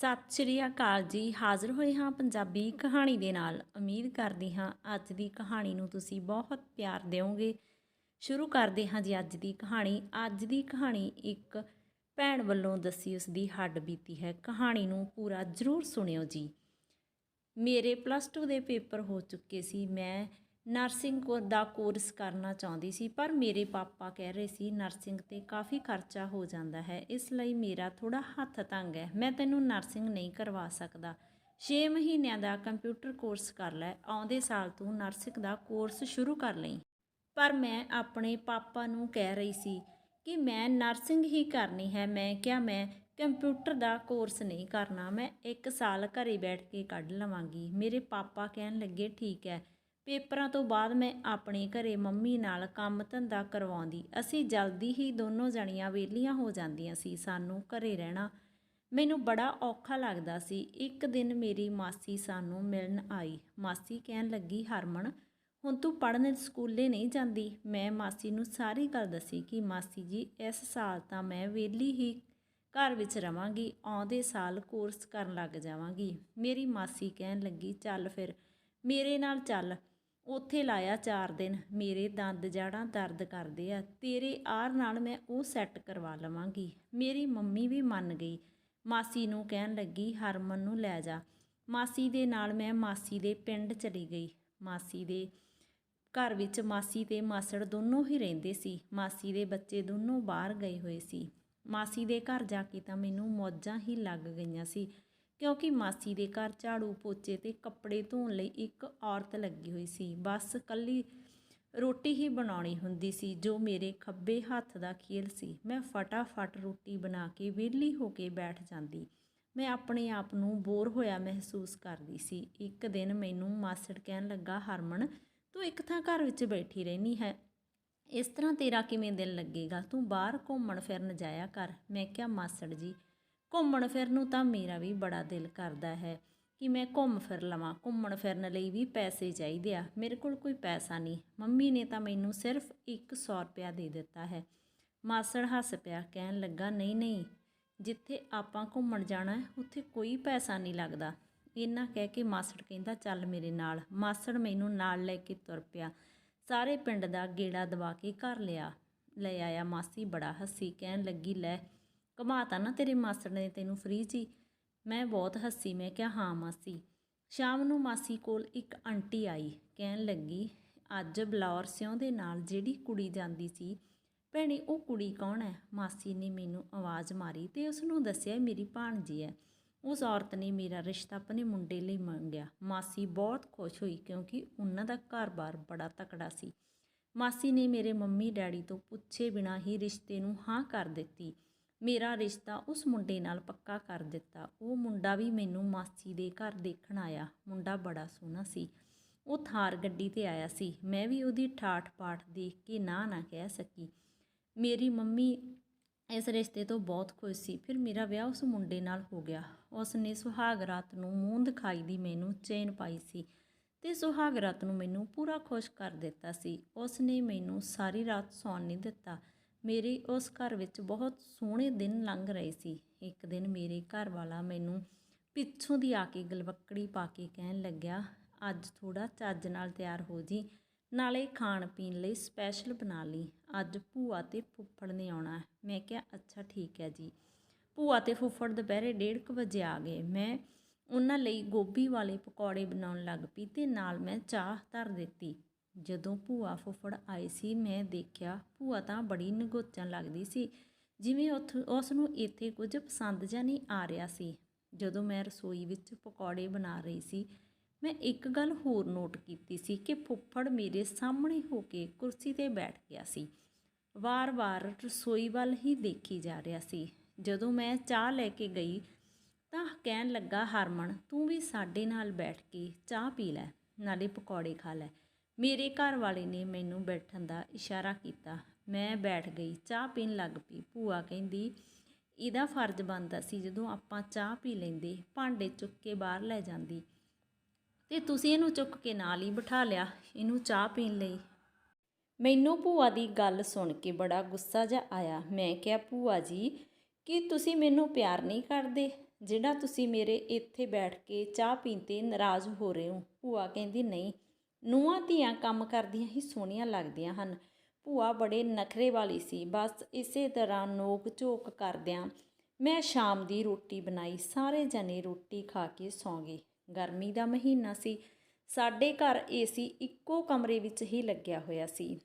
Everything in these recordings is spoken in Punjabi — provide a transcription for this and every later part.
ਸਤਿ ਸ਼੍ਰੀ ਅਕਾਲ ਜੀ। ਹਾਜ਼ਰ ਹੋਏ ਹਾਂ ਪੰਜਾਬੀ ਕਹਾਣੀ ਦੇ ਨਾਲ। ਉਮੀਦ ਕਰਦੀ ਹਾਂ ਅੱਜ ਦੀ ਕਹਾਣੀ ਨੂੰ ਤੁਸੀਂ ਬਹੁਤ ਪਿਆਰ ਦਿਓਗੇ। ਸ਼ੁਰੂ ਕਰਦੇ ਹਾਂ ਜੀ ਅੱਜ ਦੀ ਕਹਾਣੀ। ਅੱਜ ਦੀ ਕਹਾਣੀ ਇੱਕ ਭੈਣ ਵੱਲੋਂ ਦੱਸੀ ਉਸ ਦੀ ਹੱਡ ਬੀਤੀ ਹੈ। ਕਹਾਣੀ ਨੂੰ ਪੂਰਾ ਜ਼ਰੂਰ ਸੁਣਿਓ ਜੀ। ਮੇਰੇ ਪਲੱਸ 2 ਦੇ ਪੇਪਰ ਹੋ ਚੁੱਕੇ ਸੀ। ਮੈਂ ਨਰਸਿੰਗ ਕੋ ਦਾ ਕੋਰਸ ਕਰਨਾ ਚਾਹੁੰਦੀ ਸੀ, ਪਰ ਮੇਰੇ ਪਾਪਾ ਕਹਿ ਰਹੇ ਸੀ, ਨਰਸਿੰਗ ਤੇ ਕਾਫੀ ਖਰਚਾ ਹੋ ਜਾਂਦਾ ਹੈ, ਇਸ ਲਈ ਮੇਰਾ ਥੋੜਾ ਹੱਥ ਤੰਗ ਹੈ, ਮੈਂ ਤੈਨੂੰ ਨਰਸਿੰਗ ਨਹੀਂ ਕਰਵਾ ਸਕਦਾ। 6 ਮਹੀਨਿਆਂ ਦਾ ਕੰਪਿਊਟਰ ਕੋਰਸ ਕਰ ਲੈ, ਆਉਂਦੇ ਸਾਲ ਤੂੰ ਨਰਸਿੰਗ ਦਾ ਕੋਰਸ ਸ਼ੁਰੂ ਕਰ ਲਈ। ਪਰ ਮੈਂ ਆਪਣੇ ਪਾਪਾ ਨੂੰ ਕਹਿ ਰਹੀ ਸੀ ਕਿ ਮੈਂ ਨਰਸਿੰਗ ਹੀ ਕਰਨੀ ਹੈ, ਮੈਂ ਕਿਹਾ, ਮੈਂ ਕੰਪਿਊਟਰ ਦਾ ਕੋਰਸ ਨਹੀਂ ਕਰਨਾ, ਮੈਂ ਇੱਕ ਸਾਲ ਘਰੇ ਬੈਠ ਕੇ ਕੱਢ ਲਵਾਂਗੀ। ਮੇਰੇ ਪਾਪਾ ਕਹਿਣ ਲੱਗੇ, ਠੀਕ ਹੈ ਪੇਪਰਾਂ ਤੋਂ ਬਾਅਦ ਮੈਂ ਆਪਣੇ ਘਰੇ ਮੰਮੀ ਨਾਲ ਕੰਮ ਧੰਦਾ ਕਰਵਾਉਂਦੀ। ਅਸੀਂ ਜਲਦੀ ਹੀ ਦੋਨੋਂ ਜਣੀਆਂ ਵਿਹਲੀਆਂ ਹੋ ਜਾਂਦੀਆਂ ਸੀ, ਸਾਨੂੰ ਘਰੇ ਰਹਿਣਾ ਮੈਨੂੰ ਬੜਾ ਔਖਾ ਲੱਗਦਾ ਸੀ। ਇੱਕ ਦਿਨ ਮੇਰੀ ਮਾਸੀ ਸਾਨੂੰ ਮਿਲਣ ਆਈ। ਮਾਸੀ ਕਹਿਣ ਲੱਗੀ, ਹਰਮਨ, ਹੁਣ ਤੂੰ ਪੜ੍ਹਨ ਸਕੂਲੇ ਨਹੀਂ ਜਾਂਦੀ? ਮੈਂ ਮਾਸੀ ਨੂੰ ਸਾਰੀ ਗੱਲ ਦੱਸੀ ਕਿ, ਮਾਸੀ ਜੀ, ਇਸ ਸਾਲ ਤਾਂ ਮੈਂ ਵਿਹਲੀ ਹੀ ਘਰ ਵਿੱਚ ਰਵਾਂਗੀ, ਆਉਂਦੇ ਸਾਲ ਕੋਰਸ ਕਰਨ ਲੱਗ ਜਾਵਾਂਗੀ। ਮੇਰੀ ਮਾਸੀ ਕਹਿਣ ਲੱਗੀ, ਚੱਲ ਫਿਰ, ਮੇਰੇ ਨਾਲ ਚੱਲ। ਉੱਥੇ ਲਾਇਆ 4 ਦਿਨ, ਮੇਰੇ ਦੰਦ ਜਾੜਾਂ ਦਰਦ ਕਰਦੇ ਆ, ਤੇਰੇ ਆਰ ਨਾਲ ਮੈਂ ਉਹ ਸੈੱਟ ਕਰਵਾ ਲਵਾਂਗੀ। ਮੇਰੀ ਮੰਮੀ ਵੀ ਮੰਨ ਗਈ। ਮਾਸੀ ਨੂੰ ਕਹਿਣ ਲੱਗੀ, ਹਰਮਨ ਨੂੰ ਲੈ ਜਾ। ਮਾਸੀ ਦੇ ਨਾਲ ਮੈਂ ਮਾਸੀ ਦੇ ਪਿੰਡ ਚਲੀ ਗਈ। ਮਾਸੀ ਦੇ ਘਰ ਵਿੱਚ ਮਾਸੀ ਤੇ ਮਾਸੜ ਦੋਨੋਂ ਹੀ ਰਹਿੰਦੇ ਸੀ। ਮਾਸੀ ਦੇ ਬੱਚੇ ਦੋਨੋਂ ਬਾਹਰ ਗਏ ਹੋਏ ਸੀ। ਮਾਸੀ ਦੇ ਘਰ ਜਾ ਕੇ ਤਾਂ ਮੈਨੂੰ ਮੌਜਾਂ ਹੀ ਲੱਗ ਗਈਆਂ ਸੀ। ਕਿਉਂਕਿ ਮਾਸੀ ਦੇ ਘਰ ਝਾੜੂ ਪੋਚੇ ਤੇ ਕੱਪੜੇ ਧੋਣ ਲਈ ਇੱਕ ਔਰਤ ਲੱਗੀ ਹੋਈ ਸੀ। ਬਸ ਕੱਲੀ ਰੋਟੀ ਹੀ ਬਣਾਉਣੀ ਹੁੰਦੀ ਸੀ, ਜੋ ਮੇਰੇ ਖੱਬੇ ਹੱਥ ਦਾ ਖੇਲ ਸੀ। ਮੈਂ ਫਟਾਫਟ ਰੋਟੀ ਬਣਾ ਕੇ ਵਿਹਲੀ ਹੋ ਕੇ ਬੈਠ ਜਾਂਦੀ। ਮੈਂ ਆਪਣੇ ਆਪ ਨੂੰ ਬੋਰ ਹੋਇਆ ਮਹਿਸੂਸ ਕਰਦੀ ਸੀ। ਇੱਕ ਦਿਨ ਮੈਨੂੰ ਮਾਸੜ ਕਹਿਣ ਲੱਗਾ, ਹਰਮਨ, ਤੂੰ ਇੱਕ ਥਾਂ ਘਰ ਵਿੱਚ ਬੈਠੀ ਰਹਿਨੀ ਹੈ। ਇਸ ਤਰ੍ਹਾਂ ਤੇਰਾ ਕਿਵੇਂ ਦਿਲ ਲੱਗੇਗਾ? ਤੂੰ ਬਾਹਰ ਘੁੰਮਣ ਫਿਰਨ ਜਾਇਆ ਕਰ। ਮੈਂ ਕਿਹਾ, ਮਾਸੜ ਜੀ ਘੁੰਮਣ ਫਿਰਨ ਨੂੰ ਤਾਂ ਮੇਰਾ ਵੀ ਬੜਾ ਦਿਲ ਕਰਦਾ ਹੈ ਕਿ ਮੈਂ ਘੁੰਮ ਫਿਰ ਲਵਾਂ, ਘੁੰਮਣ ਫਿਰਨ ਲਈ ਵੀ ਪੈਸੇ ਚਾਹੀਦੇ ਆ। ਮੇਰੇ ਕੋਲ ਕੋਈ ਪੈਸਾ ਨਹੀਂ। ਮੰਮੀ ਨੇ ਤਾਂ ਮੈਨੂੰ ਸਿਰਫ 100 ਰੁਪਇਆ ਦੇ ਦਿੱਤਾ ਹੈ। ਮਾਸੜ ਹੱਸ ਪਿਆ, ਕਹਿਣ ਲੱਗਾ, ਨਹੀਂ ਨਹੀਂ, ਜਿੱਥੇ ਆਪਾਂ ਘੁੰਮਣ ਜਾਣਾ ਹੈ ਉੱਥੇ ਕੋਈ ਪੈਸਾ ਨਹੀਂ ਲੱਗਦਾ। ਇੰਨਾ ਕਹਿ ਕੇ ਮਾਸੜ ਕਹਿੰਦਾ, ਚੱਲ ਮੇਰੇ ਨਾਲ। ਮਾਸੜ ਮੈਨੂੰ ਨਾਲ ਲੈ ਕੇ ਤੁਰ ਪਿਆ। ਸਾਰੇ ਪਿੰਡ ਦਾ ਗੇੜਾ ਦਵਾ ਕੇ ਘਰ ਲਿਆ, ਲੈ ਆਇਆ। ਮਾਸੀ ਬੜਾ ਹੱਸੀ, ਕਹਿਣ ਲੱਗੀ, ਲੈ ਕਮਾਤਾ ਨਾ ਤੇਰੇ ਮਾਸੜ ਨੇ ਤੈਨੂੰ ਫ੍ਰੀ ਜੀ। ਮੈਂ ਬਹੁਤ ਹੱਸੀ, ਮੈਂ ਕਿਹਾ, ਹਾਂ ਮਾਸੀ। ਸ਼ਾਮ ਨੂੰ ਮਾਸੀ ਕੋਲ ਇੱਕ ਆਂਟੀ ਆਈ, ਕਹਿਣ ਲੱਗੀ, ਅੱਜ ਬਲੌਰ ਸਿਉਂ ਦੇ ਨਾਲ ਜਿਹੜੀ ਕੁੜੀ ਜਾਂਦੀ ਸੀ, ਭੈਣੇ, ਉਹ ਕੁੜੀ ਕੌਣ ਹੈ? ਮਾਸੀ ਨੇ ਮੈਨੂੰ ਆਵਾਜ਼ ਮਾਰੀ ਤੇ ਉਸ ਨੂੰ ਦੱਸਿਆ ਮੇਰੀ ਭਾਣਜੀ ਹੈ। ਉਸ ਔਰਤ ਨੇ ਮੇਰਾ ਰਿਸ਼ਤਾ ਆਪਣੇ ਮੁੰਡੇ ਲਈ ਮੰਗਿਆ। ਮਾਸੀ ਬਹੁਤ ਖੁਸ਼ ਹੋਈ ਕਿਉਂਕਿ ਉਹਨਾਂ ਦਾ ਘਰ-ਬਾਰ ਬੜਾ ਤਕੜਾ ਸੀ। ਮਾਸੀ ਨੇ ਮੇਰੇ ਮੰਮੀ ਡੈਡੀ ਤੋਂ ਪੁੱਛੇ ਬਿਨਾਂ ਹੀ ਰਿਸ਼ਤੇ ਨੂੰ ਹਾਂ ਕਰ ਦਿੱਤੀ। ਮੇਰਾ ਰਿਸ਼ਤਾ ਉਸ ਮੁੰਡੇ ਨਾਲ ਪੱਕਾ ਕਰ ਦਿੱਤਾ। ਉਹ ਮੁੰਡਾ ਵੀ ਮੈਨੂੰ ਮਾਸੀ ਦੇ ਘਰ ਦੇਖਣ ਆਇਆ। ਮੁੰਡਾ ਬੜਾ ਸੋਹਣਾ ਸੀ। ਉਹ ਥਾਰ ਗੱਡੀ ਤੇ ਆਇਆ ਸੀ। ਮੈਂ ਵੀ ਉਹਦੀ ਠਾਠ ਪਾਠ ਦੇਖ ਕੇ ਨਾ ਨਾ ਕਹਿ ਸਕੀ। ਮੇਰੀ ਮੰਮੀ ਇਸ ਰਿਸ਼ਤੇ ਤੋਂ ਬਹੁਤ ਖੁਸ਼ ਸੀ। ਫਿਰ ਮੇਰਾ ਵਿਆਹ ਉਸ ਮੁੰਡੇ ਨਾਲ ਹੋ ਗਿਆ। ਉਸ ਨੇ ਸੁਹਾਗ ਰਾਤ ਨੂੰ ਮੂੰਹ ਦਿਖਾਈ ਦੀ ਮੈਨੂੰ ਚੇਨ ਪਾਈ ਸੀ ਤੇ ਸੁਹਾਗ ਰਾਤ ਨੂੰ ਮੈਨੂੰ ਪੂਰਾ ਖੁਸ਼ ਕਰ ਦਿੱਤਾ ਸੀ। ਉਸ ਨੇ ਮੈਨੂੰ ਸਾਰੀ ਰਾਤ ਸੌਣ ਨਹੀਂ ਦਿੱਤਾ। ਮੇਰੇ ਉਸ ਘਰ ਵਿੱਚ ਬਹੁਤ ਸੋਹਣੇ ਦਿਨ ਲੰਘ ਰਹੇ ਸੀ। ਇੱਕ ਦਿਨ ਮੇਰੇ ਘਰ ਵਾਲਾ ਮੈਨੂੰ ਪਿੱਛੋਂ ਦੀ ਆ ਕੇ ਗਲਵੱਕੜੀ ਪਾ ਕੇ ਕਹਿਣ ਲੱਗਿਆ, ਅੱਜ ਥੋੜਾ ਚੱਜ ਨਾਲ ਤਿਆਰ ਹੋ ਜੀ, ਨਾਲੇ ਖਾਣ ਪੀਣ ਲਈ ਸਪੈਸ਼ਲ ਬਣਾ ਲਈ। ਅੱਜ ਭੂਆ ਤੇ ਫੁੱਫੜ ਨੇ ਆਉਣਾ ਮੈਂ ਕਿਹਾ, ਅੱਛਾ, ਠੀਕ ਹੈ ਜੀ। ਭੂਆ ਤੇ ਫੁੱਫੜ ਦੁਪਹਿਰੇ 1:30 ਵਜੇ ਆ ਗਏ। ਮੈਂ ਉਹਨਾਂ ਲਈ ਗੋਭੀ ਵਾਲੇ ਪਕੌੜੇ ਬਣਾਉਣ ਲੱਗ ਪਈ ਤੇ ਨਾਲ ਮੈਂ ਚਾਹ ਧਰ ਦਿੱਤੀ। ਜਦੋਂ ਭੂਆ ਫੁੱਫੜ ਆਏ ਸੀ, ਮੈਂ ਦੇਖਿਆ ਭੂਆ ਤਾਂ ਬੜੀ ਨਗੋਚਣ ਲੱਗਦੀ ਸੀ, ਜਿਵੇਂ ਉਸ ਨੂੰ ਇੱਥੇ ਕੁਝ ਪਸੰਦ ਜਾਂ ਨਹੀਂ ਆ ਰਿਹਾ ਸੀ। ਜਦੋਂ ਮੈਂ ਰਸੋਈ ਵਿੱਚ ਪਕੌੜੇ ਬਣਾ ਰਹੀ ਸੀ, ਮੈਂ ਇੱਕ ਗੱਲ ਹੋਰ ਨੋਟ ਕੀਤੀ ਸੀ ਕਿ ਫੁੱਫੜ ਮੇਰੇ ਸਾਹਮਣੇ ਹੋ ਕੇ ਕੁਰਸੀ ਤੇ ਬੈਠ ਗਿਆ ਸੀ। ਵਾਰ-ਵਾਰ ਰਸੋਈ ਵੱਲ ਹੀ ਦੇਖੀ ਜਾ ਰਿਹਾ ਸੀ। ਜਦੋਂ ਮੈਂ ਚਾਹ ਲੈ ਕੇ ਗਈ, ਤਾਂ ਕਹਿਣ ਲੱਗਾ, ਹਰਮਨ, ਤੂੰ ਵੀ ਸਾਡੇ ਨਾਲ ਬੈਠ ਕੇ ਚਾਹ ਪੀ ਲੈ, ਨਾਲੇ ਪਕੌੜੇ ਖਾ ਲੈ। ਮੇਰੇ ਘਰ ਵਾਲੇ ਨੇ ਮੈਨੂੰ ਬੈਠਣ ਦਾ ਇਸ਼ਾਰਾ ਕੀਤਾ। ਮੈਂ ਬੈਠ ਗਈ, ਚਾਹ ਪੀਣ ਲੱਗ ਪਈ। ਭੂਆ ਕਹਿੰਦੀ, ਇਹਦਾ ਫਰਜ਼ ਬਣਦਾ ਸੀ ਜਦੋਂ ਆਪਾਂ ਚਾਹ ਪੀ ਲੈਂਦੇ, ਭਾਂਡੇ ਚੁੱਕ ਕੇ ਬਾਹਰ ਲੈ ਜਾਂਦੀ। ਤੇ ਤੁਸੀਂ ਇਹਨੂੰ ਚੁੱਕ ਕੇ ਨਾਲ ਹੀ ਬਿਠਾ ਲਿਆ, ਇਹਨੂੰ ਚਾਹ ਪੀਣ ਲਈ। ਮੈਨੂੰ ਭੂਆ ਦੀ ਗੱਲ ਸੁਣ ਕੇ ਬੜਾ ਗੁੱਸਾ ਜਿਹਾ ਆਇਆ। ਮੈਂ ਕਿਹਾ, ਭੂਆ ਜੀ, ਕਿ ਤੁਸੀਂ ਮੈਨੂੰ ਪਿਆਰ ਨਹੀਂ ਕਰਦੇ? ਜਿਹੜਾ ਤੁਸੀਂ ਮੇਰੇ ਇੱਥੇ ਬੈਠ ਕੇ ਚਾਹ ਪੀਣ ਤੇ ਨਾਰਾਜ਼ ਹੋ ਰਹੇ ਹੋ? ਭੂਆ ਕਹਿੰਦੀ, ਨਹੀਂ ਨੂੰਹਾਂ ਧੀਆਂ ਕੰਮ ਕਰਦੀਆਂ ਹੀ ਸੋਹਣੀਆਂ ਲੱਗਦੀਆਂ ਹਨ। ਭੂਆ ਬੜੇ ਨਖਰੇ ਵਾਲੀ ਸੀ। ਬਸ ਇਸੇ ਤਰ੍ਹਾਂ ਨੋਕ ਝੋਕ ਕਰਦਿਆਂ ਮੈਂ ਸ਼ਾਮ ਦੀ ਰੋਟੀ ਬਣਾਈ। ਸਾਰੇ ਜਣੇ ਰੋਟੀ ਖਾ ਕੇ ਸੌਂ ਗਏ। ਗਰਮੀ ਦਾ ਮਹੀਨਾ ਸੀ। ਸਾਡੇ ਘਰ ਏਸੀ ਇੱਕੋ ਕਮਰੇ ਵਿੱਚ ਹੀ ਲੱਗਿਆ ਹੋਇਆ ਸੀ।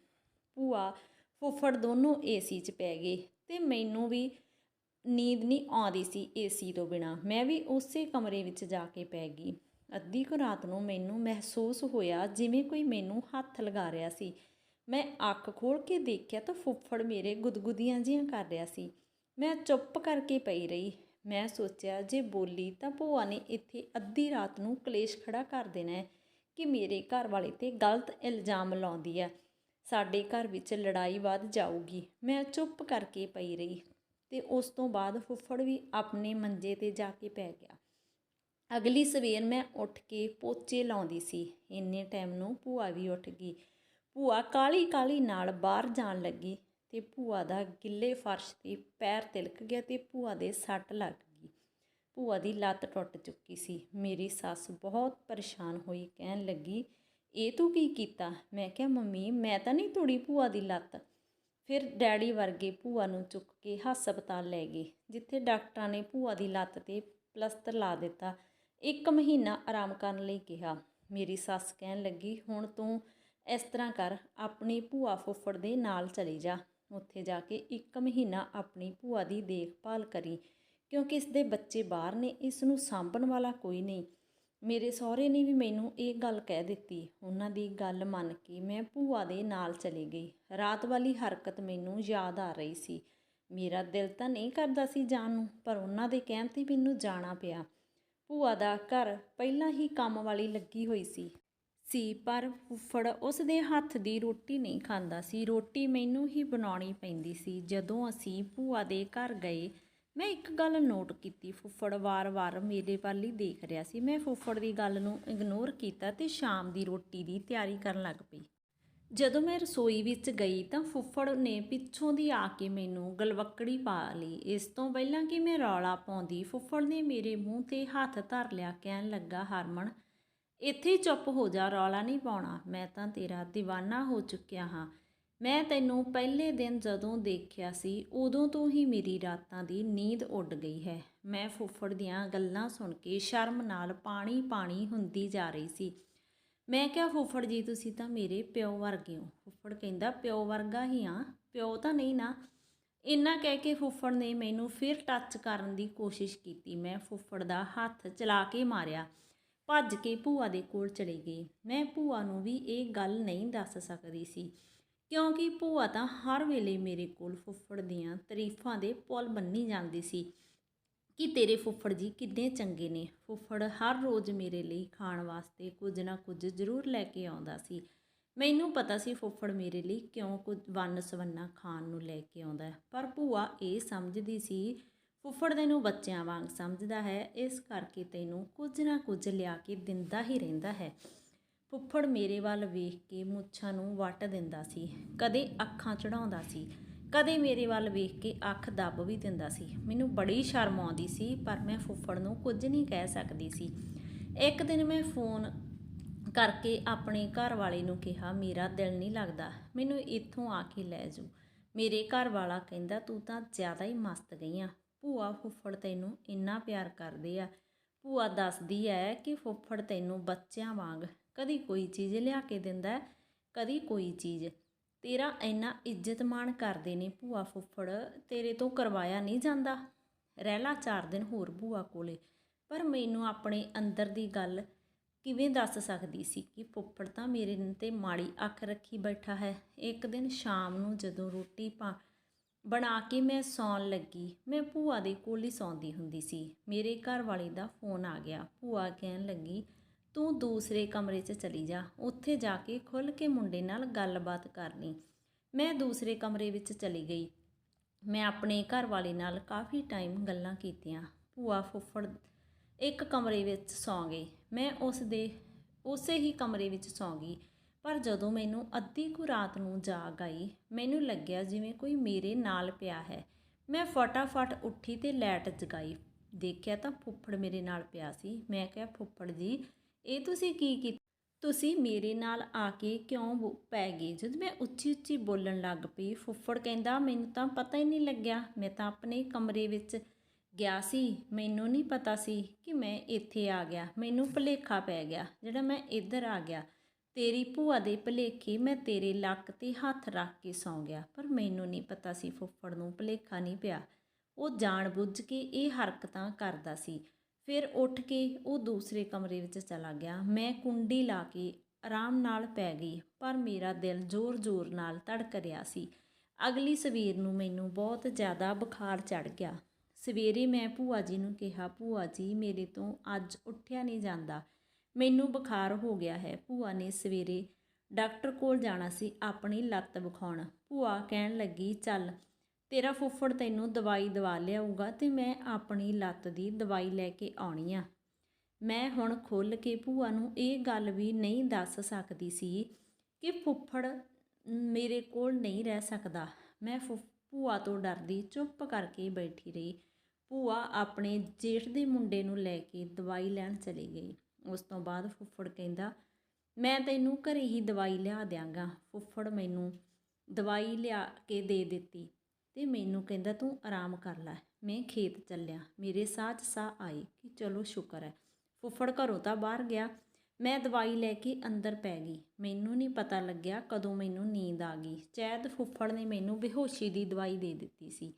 ਭੂਆ ਫੁੱਫੜ ਦੋਨੋਂ ਏਸੀ 'ਚ ਪੈ ਗਏ ਤੇ ਮੈਨੂੰ ਵੀ ਨੀਂਦ ਨਹੀਂ ਆਉਂਦੀ ਸੀ ਏਸੀ ਤੋਂ ਬਿਨਾ। ਮੈਂ ਵੀ ਉਸੇ ਕਮਰੇ ਵਿੱਚ ਜਾ ਕੇ ਪੈ ਗਈ। ਅੱਧੀ ਕੁ ਰਾਤ ਨੂੰ ਮੈਨੂੰ ਮਹਿਸੂਸ ਹੋਇਆ ਜਿਵੇਂ ਕੋਈ ਮੈਨੂੰ ਹੱਥ ਲਗਾ ਰਿਹਾ ਸੀ। ਮੈਂ ਅੱਖ ਖੋਲ ਕੇ ਦੇਖਿਆ ਤਾਂ ਫੁੱਫੜ ਮੇਰੇ ਗੁਦਗੁਦੀਆਂ ਜਿਹੀਆਂ ਕਰ ਰਿਹਾ ਸੀ। ਮੈਂ ਚੁੱਪ ਕਰਕੇ ਪਈ ਰਹੀ। ਮੈਂ ਸੋਚਿਆ, ਜੇ ਬੋਲੀ ਤਾਂ ਭੂਆ ਨੇ ਇੱਥੇ ਅੱਧੀ ਰਾਤ ਨੂੰ ਕਲੇਸ਼ ਖੜਾ ਕਰ ਦੇਣਾ ਹੈ ਕਿ ਮੇਰੇ ਘਰ ਵਾਲੇ ਤੇ ਗਲਤ ਇਲਜ਼ਾਮ ਲਾਉਂਦੀ ਹੈ। ਸਾਡੇ ਘਰ ਵਿੱਚ ਲੜਾਈ ਵੱਧ ਜਾਊਗੀ। ਮੈਂ ਚੁੱਪ ਕਰਕੇ ਪਈ ਰਹੀ ਤੇ ਉਸ ਤੋਂ ਬਾਅਦ ਫੁੱਫੜ ਵੀ ਆਪਣੇ ਮੰਜੇ ਤੇ ਜਾ ਕੇ ਪੈ ਗਿਆ। ਅਗਲੀ ਸਵੇਰ ਮੈਂ ਉੱਠ ਕੇ ਪੋਚੇ ਲਾਉਂਦੀ ਸੀ। ਇੰਨੇ ਟਾਈਮ ਨੂੰ ਭੂਆ ਵੀ ਉੱਠ ਗਈ। ਭੂਆ ਕਾਲੀ ਕਾਲੀ ਨਾਲ ਬਾਹਰ ਜਾਣ ਲੱਗੀ ਤੇ ਭੂਆ ਦਾ ਗਿੱਲੇ ਫਰਸ਼ ਤੇ ਪੈਰ ਤਿਲਕ ਗਿਆ ਤੇ ਭੂਆ ਦੇ ਸੱਟ ਲੱਗ ਗਈ। ਭੂਆ ਦੀ ਲੱਤ ਟੁੱਟ ਚੁੱਕੀ ਸੀ। ਮੇਰੀ ਸੱਸ ਬਹੁਤ ਪਰੇਸ਼ਾਨ ਹੋਈ, ਕਹਿਣ ਲੱਗੀ, ਇਹ ਤੂੰ ਕੀ ਕੀਤਾ? ਮੈਂ ਕਿਹਾ, ਮੰਮੀ, ਮੈਂ ਤਾਂ ਨਹੀਂ ਤੋੜੀ ਭੂਆ ਦੀ ਲੱਤ। ਫਿਰ ਡੈਡੀ ਵਰਗੇ ਭੂਆ ਨੂੰ ਚੁੱਕ ਕੇ ਹਸਪਤਾਲ ਲੈ ਗਏ, ਜਿੱਥੇ ਡਾਕਟਰਾਂ ਨੇ ਭੂਆ ਦੀ ਲੱਤ ਤੇ ਪਲਸਤਰ ਲਾ ਦਿੱਤਾ। ਇੱਕ ਮਹੀਨਾ ਆਰਾਮ ਕਰਨ ਲਈ ਕਿਹਾ। ਮੇਰੀ ਸੱਸ ਕਹਿਣ ਲੱਗੀ, ਹੁਣ ਤੂੰ ਇਸ ਤਰ੍ਹਾਂ ਕਰ, ਆਪਣੀ ਭੂਆ ਫੁੱਫੜ ਦੇ ਨਾਲ ਚਲੀ ਜਾ। ਉੱਥੇ ਜਾ ਕੇ ਇੱਕ ਮਹੀਨਾ ਆਪਣੀ ਭੂਆ ਦੀ ਦੇਖਭਾਲ ਕਰੀ, ਕਿਉਂਕਿ ਇਸ ਦੇ ਬੱਚੇ ਬਾਹਰ ਨੇ, ਇਸ ਨੂੰ ਸਾਂਭਣ ਵਾਲਾ ਕੋਈ ਨਹੀਂ। ਮੇਰੇ ਸਹੁਰੇ ਨੇ ਵੀ ਮੈਨੂੰ ਇਹ ਗੱਲ ਕਹਿ ਦਿੱਤੀ। ਉਹਨਾਂ ਦੀ ਗੱਲ ਮੰਨ ਕੇ ਮੈਂ ਭੂਆ ਦੇ ਨਾਲ ਚਲੀ ਗਈ। ਰਾਤ ਵਾਲੀ ਹਰਕਤ ਮੈਨੂੰ ਯਾਦ ਆ ਰਹੀ ਸੀ। ਮੇਰਾ ਦਿਲ ਤਾਂ ਨਹੀਂ ਕਰਦਾ ਸੀ ਜਾਣ ਨੂੰ, ਪਰ ਉਹਨਾਂ ਦੇ ਕਹਿਣ ਤੇ ਮੈਨੂੰ ਜਾਣਾ ਪਿਆ। ਭੂਆ ਦਾ ਘਰ ਪਹਿਲਾਂ ਹੀ ਕੰਮ ਵਾਲੀ ਲੱਗੀ ਹੋਈ ਸੀ। ਸੀ, ਪਰ ਫੁੱਫੜ ਉਸ ਦੇ ਹੱਥ ਦੀ ਰੋਟੀ ਨਹੀਂ ਖਾਂਦਾ ਸੀ। ਰੋਟੀ ਮੈਨੂੰ ਹੀ ਬਣਾਉਣੀ ਪੈਂਦੀ ਸੀ। ਜਦੋਂ ਅਸੀਂ ਭੂਆ ਦੇ ਘਰ ਗਏ, ਮੈਂ ਇੱਕ ਗੱਲ ਨੋਟ ਕੀਤੀ। ਫੁੱਫੜ ਵਾਰ-ਵਾਰ ਮੇਰੇ ਵੱਲ ਹੀ ਦੇਖ ਰਿਹਾ ਸੀ। ਮੈਂ ਫੁੱਫੜ ਦੀ ਗੱਲ ਨੂੰ ਇਗਨੋਰ ਕੀਤਾ ਤੇ ਸ਼ਾਮ ਦੀ ਰੋਟੀ ਦੀ ਤਿਆਰੀ ਕਰਨ ਲੱਗ ਪਈ। ਜਦੋਂ ਮੈਂ ਰਸੋਈ ਵਿੱਚ ਗਈ ਤਾਂ ਫੁੱਫੜ ਨੇ ਪਿੱਛੋਂ ਦੀ ਆ ਕੇ ਮੈਨੂੰ ਗਲਵੱਕੜੀ ਪਾ ਲਈ। ਇਸ ਤੋਂ ਪਹਿਲਾਂ ਕਿ ਮੈਂ ਰੌਲਾ ਪਾਉਂਦੀ, ਫੁੱਫੜ ਨੇ ਮੇਰੇ ਮੂੰਹ ਤੇ ਹੱਥ ਧਰ ਲਿਆ, ਕਹਿਣ ਲੱਗਾ, ਹਰਮਨ, ਇੱਥੇ ਚੁੱਪ ਹੋ ਜਾ, ਰੌਲਾ ਨਹੀਂ ਪਾਉਣਾ। ਮੈਂ ਤਾਂ ਤੇਰਾ دیਵਾਨਾ ਹੋ ਚੁੱਕਿਆ ਹਾਂ। ਮੈਂ ਤੈਨੂੰ ਪਹਿਲੇ ਦਿਨ ਜਦੋਂ ਦੇਖਿਆ ਸੀ, ਉਦੋਂ ਤੋਂ ਹੀ ਮੇਰੀ ਰਾਤਾਂ ਦੀ ਨੀਂਦ ਉੱਡ ਗਈ ਹੈ। ਮੈਂ ਫੁੱਫੜ ਦੀਆਂ ਗੱਲਾਂ ਸੁਣ ਕੇ ਸ਼ਰਮ ਨਾਲ ਪਾਣੀ ਪਾਣੀ ਹੁੰਦੀ ਜਾ ਰਹੀ ਸੀ। ਮੈਂ ਕਿਹਾ, ਫੁੱਫੜ ਜੀ, ਤੁਸੀਂ ਤਾਂ ਮੇਰੇ ਪਿਓ ਵਰਗੇ ਹੋ। ਫੁੱਫੜ ਕਹਿੰਦਾ, ਪਿਓ ਵਰਗਾ ਹੀ ਆ ਪਿਓ ਤਾਂ ਨਹੀਂ ਨਾ। ਇੰਨਾ ਕਹਿ ਕੇ ਫੁੱਫੜ ਨੇ ਮੈਨੂੰ ਫਿਰ ਟੱਚ ਕਰਨ ਦੀ ਕੋਸ਼ਿਸ਼ ਕੀਤੀ। ਮੈਂ ਫੁੱਫੜ ਦਾ ਹੱਥ ਚਲਾ ਕੇ ਮਾਰਿਆ। ਭੱਜ ਕੇ ਭੂਆ ਦੇ ਕੋਲ ਚਲੀ ਗਈ। ਮੈਂ ਭੂਆ ਨੂੰ ਵੀ ਇਹ ਗੱਲ ਨਹੀਂ ਦੱਸ ਸਕਦੀ ਸੀ। ਕਿਉਂਕਿ ਭੂਆ ਤਾਂ ਹਰ ਵੇਲੇ ਮੇਰੇ ਕੋਲ ਫੁੱਫੜ ਦੀਆਂ ਤਾਰੀਫਾਂ ਦੇ ਪੁਲ ਬੰਨੀ ਜਾਂਦੀ ਸੀ। ਕਿ ਤੇਰੇ ਫੁੱਫੜ ਜੀ ਕਿੰਨੇ ਚੰਗੇ ਨੇ। ਫੁੱਫੜ ਹਰ ਰੋਜ਼ ਮੇਰੇ ਲਈ ਖਾਣ ਵਾਸਤੇ ਕੁਝ ਨਾ ਕੁਝ ਜ਼ਰੂਰ ਲੈ ਕੇ ਆਉਂਦਾ ਸੀ। ਮੈਨੂੰ ਪਤਾ ਸੀ ਫੁੱਫੜ ਮੇਰੇ ਲਈ ਕਿਉਂ ਕੁਝ ਵੰਨ ਸਵੰਨਾ ਖਾਣ ਨੂੰ ਲੈ ਕੇ ਆਉਂਦਾ ਪਰ ਭੂਆ ਇਹ ਸਮਝਦੀ ਸੀ, ਫੁੱਫੜ ਤੈਨੂੰ ਬੱਚਿਆਂ ਵਾਂਗ ਸਮਝਦਾ ਹੈ, ਇਸ ਕਰਕੇ ਤੈਨੂੰ ਕੁਝ ਨਾ ਕੁਝ ਲਿਆ ਕੇ ਦਿੰਦਾ ਹੀ ਰਹਿੰਦਾ ਹੈ। ਫੁੱਫੜ ਮੇਰੇ ਵੱਲ ਵੇਖ ਕੇ ਮੁੱਛਾਂ ਨੂੰ ਵੱਟ ਦਿੰਦਾ ਸੀ, ਕਦੇ ਅੱਖਾਂ ਚੜਾਉਂਦਾ ਸੀ। ਕਦੇ ਮੇਰੇ ਵੱਲ ਵੇਖ ਕੇ ਅੱਖ ਦੱਬ ਵੀ ਦਿੰਦਾ ਸੀ। ਮੈਨੂੰ ਬੜੀ ਸ਼ਰਮ ਆਉਂਦੀ ਸੀ, ਪਰ ਮੈਂ ਫੁੱਫੜ ਨੂੰ ਕੁਝ ਨਹੀਂ ਕਹਿ ਸਕਦੀ ਸੀ। ਇੱਕ ਦਿਨ ਮੈਂ ਫੋਨ ਕਰਕੇ ਆਪਣੇ ਘਰ ਵਾਲੇ ਨੂੰ ਕਿਹਾ, ਮੇਰਾ ਦਿਲ ਨਹੀਂ ਲੱਗਦਾ, ਮੈਨੂੰ ਇੱਥੋਂ ਆ ਕੇ ਲੈ ਜਾਓ। ਮੇਰੇ ਘਰ ਵਾਲਾ ਕਹਿੰਦਾ, ਤੂੰ ਤਾਂ ਜ਼ਿਆਦਾ ਹੀ ਮਸਤ ਗਈ ਆ। ਭੂਆ ਫੁੱਫੜ ਤੈਨੂੰ ਇੰਨਾ ਪਿਆਰ ਕਰਦੇ ਆ। ਭੂਆ ਦੱਸਦੀ ਹੈ ਕਿ ਫੁੱਫੜ ਤੈਨੂੰ ਬੱਚਿਆਂ ਵਾਂਗ ਕਦੀ ਕੋਈ ਚੀਜ਼ ਲਿਆ ਕੇ ਦਿੰਦਾ, ਕਦੀ ਕੋਈ ਚੀਜ਼। ਤੇਰਾ ਇੰਨਾ ਇੱਜ਼ਤ ਮਾਣ ਕਰਦੇ ਨੇ ਭੂਆ ਫੁੱਫੜ, ਤੇਰੇ ਤੋਂ ਕਰਵਾਇਆ ਨਹੀਂ ਜਾਂਦਾ। ਰਹਿ ਲਾ ਚਾਰ ਦਿਨ ਹੋਰ ਭੂਆ ਕੋਲੇ। ਪਰ ਮੈਨੂੰ ਆਪਣੇ ਅੰਦਰ ਦੀ ਗੱਲ ਕਿਵੇਂ ਦੱਸ ਸਕਦੀ ਸੀ ਕਿ ਫੁੱਫੜ ਤਾਂ ਮੇਰੇ ਤੇ ਮਾੜੀ ਅੱਖ ਰੱਖੀ ਬੈਠਾ ਹੈ। ਇੱਕ ਦਿਨ ਸ਼ਾਮ ਨੂੰ ਜਦੋਂ ਰੋਟੀ ਪਾ ਬਣਾ ਕੇ ਮੈਂ ਸੌਣ ਲੱਗੀ, ਮੈਂ ਭੂਆ ਦੇ ਕੋਲ ਹੀ ਸੌਂਦੀ ਹੁੰਦੀ ਸੀ। ਮੇਰੇ ਘਰ ਵਾਲੇ ਦਾ ਫੋਨ ਆ ਗਿਆ। ਭੂਆ ਕਹਿਣ ਲੱਗੀ ਤੂੰ ਦੂਸਰੇ ਕਮਰੇ 'ਚ ਚਲੀ ਜਾ। ਉੱਥੇ ਜਾ ਕੇ ਖੁੱਲ ਕੇ ਮੁੰਡੇ ਨਾਲ ਗੱਲਬਾਤ ਕਰ ਲਈ। ਮੈਂ ਦੂਸਰੇ ਕਮਰੇ ਵਿੱਚ ਚਲੀ ਗਈ। ਮੈਂ ਆਪਣੇ ਘਰ ਵਾਲੇ ਨਾਲ ਕਾਫੀ ਟਾਈਮ ਗੱਲਾਂ ਕੀਤੀਆਂ। ਭੂਆ ਫੁੱਫੜ ਇੱਕ ਕਮਰੇ ਵਿੱਚ ਸੌਂ ਗਏ। ਮੈਂ ਉਸ ਦੇ, ਉਸੇ ਹੀ ਕਮਰੇ ਵਿੱਚ ਸੌਂ ਗਈ। ਪਰ ਜਦੋਂ ਮੈਨੂੰ ਅੱਧੀ ਕੁ ਰਾਤ ਨੂੰ ਜਾਗ ਆਈ, ਮੈਨੂੰ ਲੱਗਿਆ ਜਿਵੇਂ ਕੋਈ ਮੇਰੇ ਨਾਲ ਪਿਆ ਹੈ। ਮੈਂ ਫਟਾਫਟ ਉੱਠੀ ਤੇ ਲਾਈਟ ਜਗਾਈ। ਦੇਖਿਆ ਤਾਂ ਫੁੱਫੜ ਮੇਰੇ ਨਾਲ ਪਿਆ ਸੀ। ਮੈਂ ਕਿਹਾ, ਫੁੱਫੜ ਜੀ ਇਹ ਤੁਸੀਂ ਕੀ ਕੀਤਾ? ਤੁਸੀਂ ਮੇਰੇ ਨਾਲ ਆ ਕੇ ਕਿਉਂ ਬੋ- ਪੈ ਗਏ? ਜਦ ਮੈਂ ਉੱਚੀ ਉੱਚੀ ਬੋਲਣ ਲੱਗ ਪਈ, ਫੁੱਫੜ ਕਹਿੰਦਾ, ਮੈਨੂੰ ਤਾਂ ਪਤਾ ਹੀ ਨਹੀਂ ਲੱਗਿਆ। ਮੈਂ ਤਾਂ ਆਪਣੇ ਕਮਰੇ ਵਿੱਚ ਗਿਆ ਸੀ। ਮੈਨੂੰ ਨਹੀਂ ਪਤਾ ਸੀ ਕਿ ਮੈਂ ਇੱਥੇ ਆ ਗਿਆ। ਮੈਨੂੰ ਭੁਲੇਖਾ ਪੈ ਗਿਆ ਜਿਹੜਾ ਮੈਂ ਇੱਧਰ ਆ ਗਿਆ। ਤੇਰੀ ਭੂਆ ਦੇ ਭੁਲੇਖੇ ਮੈਂ ਤੇਰੇ ਲੱਕ ਤੇ ਹੱਥ ਰੱਖ ਕੇ ਸੌਂ ਗਿਆ। ਪਰ ਮੈਨੂੰ ਨਹੀਂ ਪਤਾ ਸੀ ਫੁੱਫੜ ਨੂੰ ਭੁਲੇਖਾ ਨਹੀਂ ਪਿਆ। ਉਹ ਜਾਣ ਬੁੱਝ ਕੇ ਇਹ ਹਰਕਤਾਂ ਕਰਦਾ ਸੀ। ਫਿਰ ਉੱਠ ਕੇ ਉਹ ਦੂਸਰੇ ਕਮਰੇ ਵਿੱਚ ਚਲਾ ਗਿਆ। ਮੈਂ ਕੁੰਡੀ ਲਾ ਕੇ ਆਰਾਮ ਨਾਲ ਪੈ ਗਈ, ਪਰ ਮੇਰਾ ਦਿਲ ਜ਼ੋਰ-ਜ਼ੋਰ ਨਾਲ ਧੜਕ ਰਿਹਾ ਸੀ। ਅਗਲੀ ਸਵੇਰ ਨੂੰ ਮੈਨੂੰ ਬਹੁਤ ਜ਼ਿਆਦਾ ਬੁਖਾਰ ਚੜ ਗਿਆ। ਸਵੇਰੇ ਮੈਂ ਭੂਆ ਜੀ ਨੂੰ ਕਿਹਾ, ਭੂਆ ਜੀ, ਮੇਰੇ ਤੋਂ ਅੱਜ ਉੱਠਿਆ ਨਹੀਂ ਜਾਂਦਾ। ਮੈਨੂੰ ਬੁਖਾਰ ਹੋ ਗਿਆ ਹੈ। ਭੂਆ ਨੇ ਸਵੇਰੇ ਡਾਕਟਰ ਕੋਲ ਜਾਣਾ ਸੀ ਆਪਣੀ ਲੱਤ ਵਿਖਾਉਣ। ਭੂਆ ਕਹਿਣ ਲੱਗੀ, ਚੱਲ ਤੇਰਾ ਫੁੱਫੜ ਤੈਨੂੰ ਦਵਾਈ ਦਵਾ ਲਿਆਊਗਾ ਤੇ ਮੈਂ ਆਪਣੀ ਲੱਤ ਦੀ ਦਵਾਈ ਲੈ ਕੇ ਆਉਣੀ ਆ। ਮੈਂ ਹੁਣ ਖੁੱਲ ਕੇ ਭੂਆ ਨੂੰ ਇਹ ਗੱਲ ਵੀ ਨਹੀਂ ਦੱਸ ਸਕਦੀ ਸੀ ਕਿ ਫੁੱਫੜ ਮੇਰੇ ਕੋਲ ਨਹੀਂ ਰਹਿ ਸਕਦਾ। ਮੈਂ ਫੁ- ਭੂਆ ਤੋਂ ਡਰਦੀ ਚੁੱਪ ਕਰਕੇ ਬੈਠੀ ਰਹੀ। ਭੂਆ ਆਪਣੇ ਜੇਠ ਦੇ ਮੁੰਡੇ ਨੂੰ ਲੈ ਕੇ ਦਵਾਈ ਲੈਣ ਚਲੀ ਗਈ। ਉਸ ਤੋਂ ਬਾਅਦ ਫੁੱਫੜ ਕਹਿੰਦਾ, ਮੈਂ ਤੈਨੂੰ ਘਰੇ ਹੀ ਦਵਾਈ ਲਿਆ ਦਿਆਂਗਾ। ਫੁੱਫੜ ਮੈਨੂੰ ਦਵਾਈ ਲਿਆ ਕੇ ਦੇ ਦਿੱਤੀ। ਤੇ ਮੈਨੂੰ ਕਹਿੰਦਾ, ਤੂੰ ਆਰਾਮ ਕਰ ਲੈ। ਮੈਂ ਖੇਤ ਚੱਲਿਆ। ਮੇਰੇ ਸਾਹ 'ਚ ਸਾਹ ਆਏ ਕਿ ਚਲੋ ਸ਼ੁਕਰ ਹੈ ਫੁੱਫੜ ਘਰੋਂ ਤਾਂ ਬਾਹਰ ਗਿਆ। ਮੈਂ ਦਵਾਈ ਲੈ ਕੇ ਅੰਦਰ ਪੈ ਗਈ। ਮੈਨੂੰ ਨਹੀਂ ਪਤਾ ਲੱਗਿਆ ਕਦੋਂ ਮੈਨੂੰ ਨੀਂਦ ਆ ਗਈ। ਚੈਦ ਫੁੱਫੜ ਨੇ ਮੈਨੂੰ ਬੇਹੋਸ਼ੀ ਦੀ ਦਵਾਈ ਦੇ ਦਿੱਤੀ ਸੀ।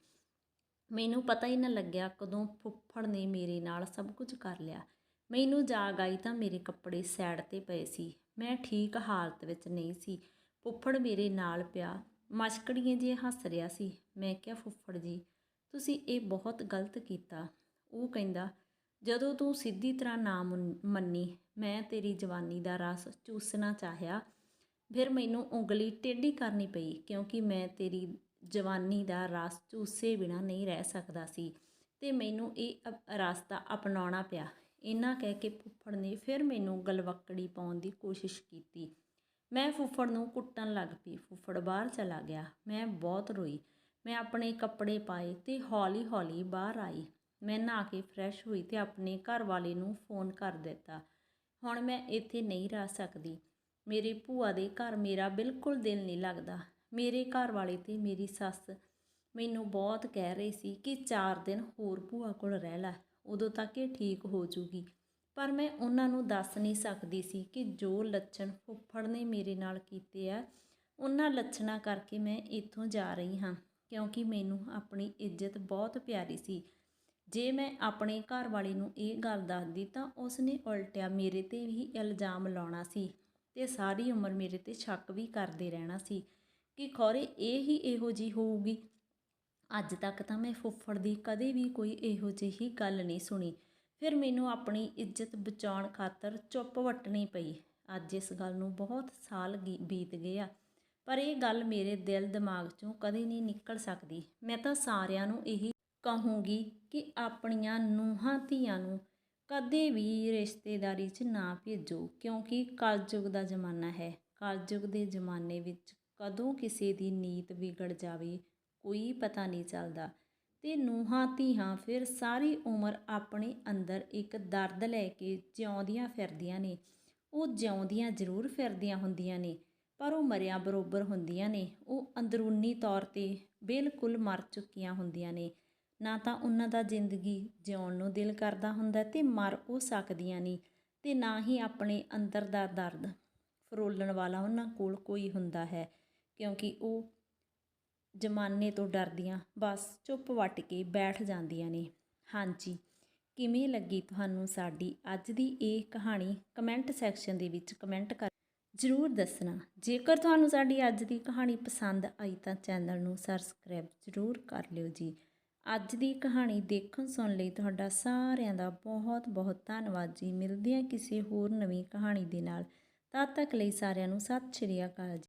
ਮੈਨੂੰ ਪਤਾ ਹੀ ਨਾ ਲੱਗਿਆ ਕਦੋਂ ਫੁੱਫੜ ਨੇ ਮੇਰੇ ਨਾਲ ਸਭ ਕੁਝ ਕਰ ਲਿਆ। ਮੈਨੂੰ ਜਾਗ ਆਈ ਤਾਂ ਮੇਰੇ ਕੱਪੜੇ ਸਾਈਡ ਤੇ ਪਏ ਸੀ। ਮੈਂ ਠੀਕ ਹਾਲਤ ਵਿੱਚ ਨਹੀਂ ਸੀ। ਫੁੱਫੜ ਮੇਰੇ ਨਾਲ ਪਿਆ। ਮਸ਼ਕੜੀਏ ਜੇ ਹੱਸ ਰਿਹਾ ਸੀ। ਮੈਂ ਕਿਹਾ, ਫੁੱਫੜ ਜੀ, ਤੁਸੀਂ ਇਹ ਬਹੁਤ ਗਲਤ ਕੀਤਾ। ਉਹ ਕਹਿੰਦਾ, ਜਦੋਂ ਤੂੰ ਸਿੱਧੀ ਤਰ੍ਹਾਂ ਨਾ ਮੰਨ- ਮੰਨੀ, ਮੈਂ ਤੇਰੀ ਜਵਾਨੀ ਦਾ ਰਸ ਚੂਸਣਾ ਚਾਹਿਆ। ਫਿਰ ਮੈਨੂੰ ਉਂਗਲੀ ਟੇਢੀ ਕਰਨੀ ਪਈ, ਕਿਉਂਕਿ ਮੈਂ ਤੇਰੀ ਜਵਾਨੀ ਦਾ ਰਸ ਚੂਸੇ ਬਿਨਾ ਨਹੀਂ ਰਹਿ ਸਕਦਾ ਸੀ ਤੇ ਮੈਨੂੰ ਇਹ ਅਪ- ਰਸਤਾ ਅਪਣਾਉਣਾ ਪਿਆ। ਇਹਨਾਂ ਕਹਿ ਕੇ ਫੁੱਫੜ ਨੇ ਫਿਰ ਮੈਨੂੰ ਗਲਵੱਕੜੀ ਪਾਉਣ ਦੀ ਕੋਸ਼ਿਸ਼ ਕੀਤੀ। ਮੈਂ ਫੁੱਫੜ ਨੂੰ ਕੁੱਟਣ ਲੱਗ ਪਈ। ਫੁੱਫੜ ਬਾਹਰ ਚਲਾ ਗਿਆ। ਮੈਂ ਬਹੁਤ ਰੋਈ। ਮੈਂ ਆਪਣੇ ਕੱਪੜੇ ਪਾਏ ਤੇ ਹੌਲੀ-ਹੌਲੀ ਬਾਹਰ ਆਈ। ਮੈਂ ਨਹਾ ਕੇ ਫਰੈਸ਼ ਹੋਈ ਤੇ ਆਪਣੇ ਘਰ ਵਾਲੇ ਨੂੰ ਫੋਨ ਕਰ ਦਿੱਤਾ। ਹੁਣ ਮੈਂ ਇੱਥੇ ਨਹੀਂ ਰਹਿ ਸਕਦੀ। ਮੇਰੇ ਭੂਆ ਦੇ ਘਰ ਮੇਰਾ ਬਿਲਕੁਲ ਦਿਲ ਨਹੀਂ ਲੱਗਦਾ। ਮੇਰੇ ਘਰ ਵਾਲੇ ਤੇ ਮੇਰੀ ਸੱਸ ਮੈਨੂੰ ਬਹੁਤ ਕਹਿ ਰਹੇ ਸੀ ਕਿ 4 ਦਿਨ ਹੋਰ ਭੂਆ ਕੋਲ ਰਹਿ ਲੈ। ਉਦੋਂ ਤੱਕ ਇਹ ਠੀਕ ਹੋ ਜੂਗੀ। ਪਰ ਮੈਂ ਉਹਨਾਂ ਨੂੰ ਦੱਸ ਨਹੀਂ ਸਕਦੀ ਸੀ ਕਿ ਜੋ ਲੱਛਣ ਫੁੱਫੜ ਨੇ ਮੇਰੇ ਨਾਲ ਕੀਤੇ ਆ, ਉਹਨਾਂ ਲੱਛਣਾਂ ਕਰਕੇ ਮੈਂ ਇੱਥੋਂ ਜਾ ਰਹੀ ਹਾਂ, ਕਿਉਂਕਿ ਮੈਨੂੰ ਆਪਣੀ ਇੱਜ਼ਤ ਬਹੁਤ ਪਿਆਰੀ ਸੀ। ਜੇ ਮੈਂ ਆਪਣੇ ਘਰ ਵਾਲੇ ਨੂੰ ਇਹ ਗੱਲ ਦੱਸਦੀ ਤਾਂ ਉਸਨੇ ਉਲਟਿਆ ਮੇਰੇ ਤੇ ਵੀ ਇਲਜ਼ਾਮ ਲਾਉਣਾ ਸੀ ਤੇ ਸਾਰੀ ਉਮਰ ਮੇਰੇ ਤੇ ਸ਼ੱਕ ਵੀ ਕਰਦੇ ਰਹਿਣਾ ਸੀ ਕਿ ਖੌਰੇ ਇਹ ਹੀ ਇਹੋ ਜੀ ਹੋਊਗੀ। ਅੱਜ ਤੱਕ ਤਾਂ ਮੈਂ ਫੁੱਫੜ ਦੀ ਕਦੇ ਵੀ ਕੋਈ ਇਹੋ ਜਿਹੀ ਗੱਲ ਨਹੀਂ ਸੁਣੀ। ਫਿਰ ਮੈਨੂੰ ਆਪਣੀ ਇੱਜ਼ਤ ਬਚਾਉਣ ਖਾਤਰ ਚੁੱਪ ਵੱਟਣੀ ਪਈ। ਅੱਜ ਇਸ ਗੱਲ ਨੂੰ ਬਹੁਤ ਸਾਲ ਗੀ- ਬੀਤ ਗਏ ਆ ਪਰ ਇਹ ਗੱਲ ਮੇਰੇ ਦਿਲ ਦਿਮਾਗ 'ਚੋਂ ਕਦੇ ਨਹੀਂ ਨਿਕਲ ਸਕਦੀ। ਮੈਂ ਤਾਂ ਸਾਰਿਆਂ ਨੂੰ ਇਹੀ ਕਹੂੰਗੀ ਕਿ ਆਪਣੀਆਂ ਨੂੰਹਾਂ ਧੀਆਂ ਨੂੰ ਕਦੇ ਵੀ ਰਿਸ਼ਤੇਦਾਰੀ 'ਚ ਨਾ ਭੇਜੋ, ਕਿਉਂਕਿ ਕਲਯੁਗ ਦਾ ਜ਼ਮਾਨਾ ਹੈ। ਕਲਯੁਗ ਦੇ ਜ਼ਮਾਨੇ ਵਿੱਚ ਕਦੋਂ ਕਿਸੇ ਦੀ ਨੀਤ ਵਿਗੜ ਜਾਵੇ, ਕੋਈ ਪਤਾ ਨਹੀਂ ਚੱਲਦਾ। ਤੇ ਨੂੰਹਾਂ, ਧੀਆਂ ਫਿਰ ਸਾਰੀ ਉਮਰ ਆਪਣੇ ਅੰਦਰ ਇੱਕ ਦਰਦ ਲੈ ਕੇ ਜਿਉਂਦੀਆਂ ਫਿਰਦੀਆਂ ਨੇ। ਉਹ ਜਿਉਂਦੀਆਂ ਜ਼ਰੂਰ ਫਿਰਦੀਆਂ ਹੁੰਦੀਆਂ ਨੇ, ਪਰ ਉਹ ਮਰਿਆ ਬਰੋਬਰ ਹੁੰਦੀਆਂ ਨੇ। ਉਹ ਅੰਦਰੂਨੀ ਤੌਰ ਤੇ ਬਿਲਕੁਲ ਮਰ ਚੁੱਕੀਆਂ ਹੁੰਦੀਆਂ ਨੇ। ਨਾ ਤਾਂ ਉਹਨਾਂ ਦਾ ਜ਼ਿੰਦਗੀ ਜਿਉਣ ਨੂੰ ਦਿਲ ਕਰਦਾ ਹੁੰਦਾ ਤੇ ਮਰ ਉਹ ਸਕਦੀਆਂ ਨਹੀਂ ਤੇ ਨਾ ਹੀ ਆਪਣੇ ਅੰਦਰ ਦਾ ਦਰਦ ਫਰੋਲਣ ਵਾਲਾ ਉਹਨਾਂ ਕੋਲ ਕੋਈ ਹੁੰਦਾ ਹੈ, ਕਿਉਂਕਿ ਉਹ ਜ਼ਮਾਨੇ ਤੋਂ ਡਰਦੀਆਂ, ਬਸ ਚੁੱਪ ਵੱਟ ਕੇ ਬੈਠ ਜਾਂਦੀਆਂ ਨੇ। ਹਾਂਜੀ, ਕਿਵੇਂ ਲੱਗੀ ਤੁਹਾਨੂੰ ਸਾਡੀ ਅੱਜ ਦੀ ਇਹ ਕਹਾਣੀ? ਕਮੈਂਟ ਸੈਕਸ਼ਨ ਦੇ ਵਿੱਚ ਕਮੈਂਟ ਕਰ ਜ਼ਰੂਰ ਦੱਸਣਾ। ਜੇਕਰ ਤੁਹਾਨੂੰ ਸਾਡੀ ਅੱਜ ਦੀ ਕਹਾਣੀ ਪਸੰਦ ਆਈ ਤਾਂ ਚੈਨਲ ਨੂੰ ਸਬਸਕ੍ਰਾਈਬ ਜ਼ਰੂਰ ਕਰ ਲਿਓ ਜੀ। ਅੱਜ ਦੀ ਕਹਾਣੀ ਦੇਖਣ ਸੁਣ ਲਈ ਤੁਹਾਡਾ ਸਾਰਿਆਂ ਦਾ ਬਹੁਤ ਬਹੁਤ ਧੰਨਵਾਦ ਜੀ। ਮਿਲਦੇ ਹਾਂ ਕਿਸੇ ਹੋਰ ਨਵੀਂ ਕਹਾਣੀ ਦੇ ਨਾਲ। ਤਦ ਤੱਕ ਲਈ ਸਾਰਿਆਂ ਨੂੰ ਸਤਿ ਸ਼੍ਰੀ ਅਕਾਲ ਜੀ।